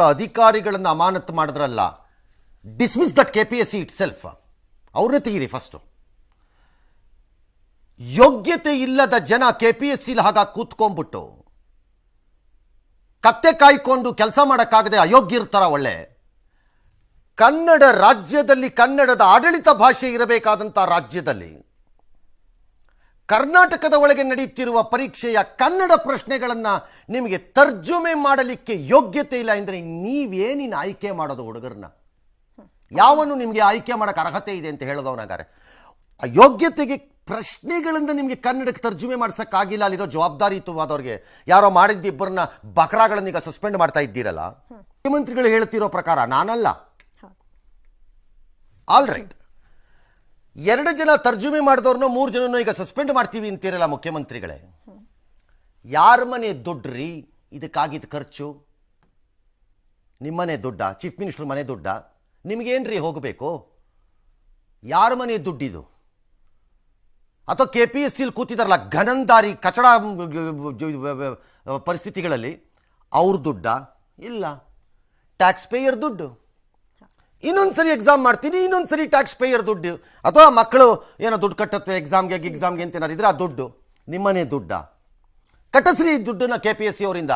ಅಧಿಕಾರಿಗಳನ್ನು ಅಮಾನತು ಮಾಡಿದ್ರಲ್ಲ dismiss that K P S C itself ಅವ್ರನ್ನೇ ತೆಗೀರಿ ಫಸ್ಟು ಯೋಗ್ಯತೆ ಇಲ್ಲದ ಜನ ಕೆ ಪಿ ಎಸ್ ಸಿಲಿ ಹಾಗಾಗಿ ಕೂತ್ಕೊಂಡ್ಬಿಟ್ಟು, ಕತ್ತೆ ಕಾಯ್ಕೊಂಡು ಕೆಲಸ ಮಾಡೋಕ್ಕಾಗದೆ ಅಯೋಗ್ಯ ಇರ್ತಾರ ಒಳ್ಳೆ. ಕನ್ನಡ ರಾಜ್ಯದಲ್ಲಿ ಕನ್ನಡದ ಆಡಳಿತ ಭಾಷೆ ಇರಬೇಕಾದಂಥ ರಾಜ್ಯದಲ್ಲಿ ಕರ್ನಾಟಕದ ಒಳಗೆ ನಡೆಯುತ್ತಿರುವ ಪರೀಕ್ಷೆಯ ಕನ್ನಡ ಪ್ರಶ್ನೆಗಳನ್ನು ನಿಮಗೆ ತರ್ಜುಮೆ ಮಾಡಲಿಕ್ಕೆ ಯೋಗ್ಯತೆ ಇಲ್ಲ ಎಂದರೆ ನೀವೇನಿನ ಆಯ್ಕೆ ಮಾಡೋದು ಹುಡುಗರನ್ನ? ಯಾವನು ನಿಮಗೆ ಆಯ್ಕೆ ಮಾಡೋಕ್ಕೆ ಅರ್ಹತೆ ಇದೆ ಅಂತ ಹೇಳೋದವನಾಗಾರೆ. ಆ ಯೋಗ್ಯತೆಗೆ ಪ್ರಶ್ನೆಗಳಿಂದ ನಿಮಗೆ ಕನ್ನಡಕ್ಕೆ ತರ್ಜುಮೆ ಮಾಡಿಸೋಕ್ಕಾಗಿಲ್ಲ ಅಲ್ಲಿರೋ ಜವಾಬ್ದಾರಿಯುತವಾದವ್ರಿಗೆ ಯಾರೋ ಮಾಡಿದ್ದ ಇಬ್ಬರನ್ನ ಬಕ್ರಾಗಳನ್ನ ಈಗ ಸಸ್ಪೆಂಡ್ ಮಾಡ್ತಾ ಇದ್ದೀರಲ್ಲ? ಮುಖ್ಯಮಂತ್ರಿಗಳು ಹೇಳ್ತಿರೋ ಪ್ರಕಾರ ನಾನಲ್ಲ. ಆಲ್ ರೈಟ್ ಎರಡು ಜನ ತರ್ಜುಮೆ ಮಾಡಿದವ್ರನ್ನ ಮೂರು ಜನನ ಈಗ ಸಸ್ಪೆಂಡ್ ಮಾಡ್ತೀವಿ ಅಂತೀರಲ್ಲ ಮುಖ್ಯಮಂತ್ರಿಗಳೇ. ಯಾರ ಮನೆ ದುಡ್ಡ್ರಿ? ಇದಕ್ಕಾಗಿದ್ದ ಖರ್ಚು? ನಿಮ್ಮನೆ ದುಡ್ಡ? ಚೀಫ್ ಮಿನಿಸ್ಟರ್ ಮನೆ ದುಡ್ಡ? ನಿಮಗೇನ್ರಿ ಹೋಗಬೇಕು? ಯಾರ ಮನೆ ದುಡ್ಡಿದು? ಅಥವಾ ಕೆ ಪಿ ಎಸ್ ಸಿಲಿ ಕೂತಿದಾರಲ್ಲ ಘನಂದಾರಿ ಕಚಡ ಪರಿಸ್ಥಿತಿಗಳಲ್ಲಿ ಅವ್ರ ದುಡ್ಡ? ಇಲ್ಲ. ಟ್ಯಾಕ್ಸ್ ಪೇಯರ್ ದುಡ್ಡು. ಇನ್ನೊಂದ್ಸರಿ ಎಕ್ಸಾಮ್ ಮಾಡ್ತೀನಿ, ಇನ್ನೊಂದ್ಸರಿ ಟ್ಯಾಕ್ಸ್ ಪೇಯರ್ ದುಡ್ಡು. ಅಥವಾ ಮಕ್ಕಳು ಏನೋ ದುಡ್ಡು ಕಟ್ಟತ್ತೆ ಎಕ್ಸಾಮ್ಗೆ ಎಕ್ಸಾಮ್ಗೆ ಅಂತ ಏನಾರಿದ್ರೆ ಆ ದುಡ್ಡು. ನಿಮ್ಮನೆ ದುಡ್ಡ? ಕಟ್ಟಸ್ರಿ ದುಡ್ಡನ್ನ ಕೆ ಪಿ ಎಸ್ ಸಿ ಅವರಿಂದ.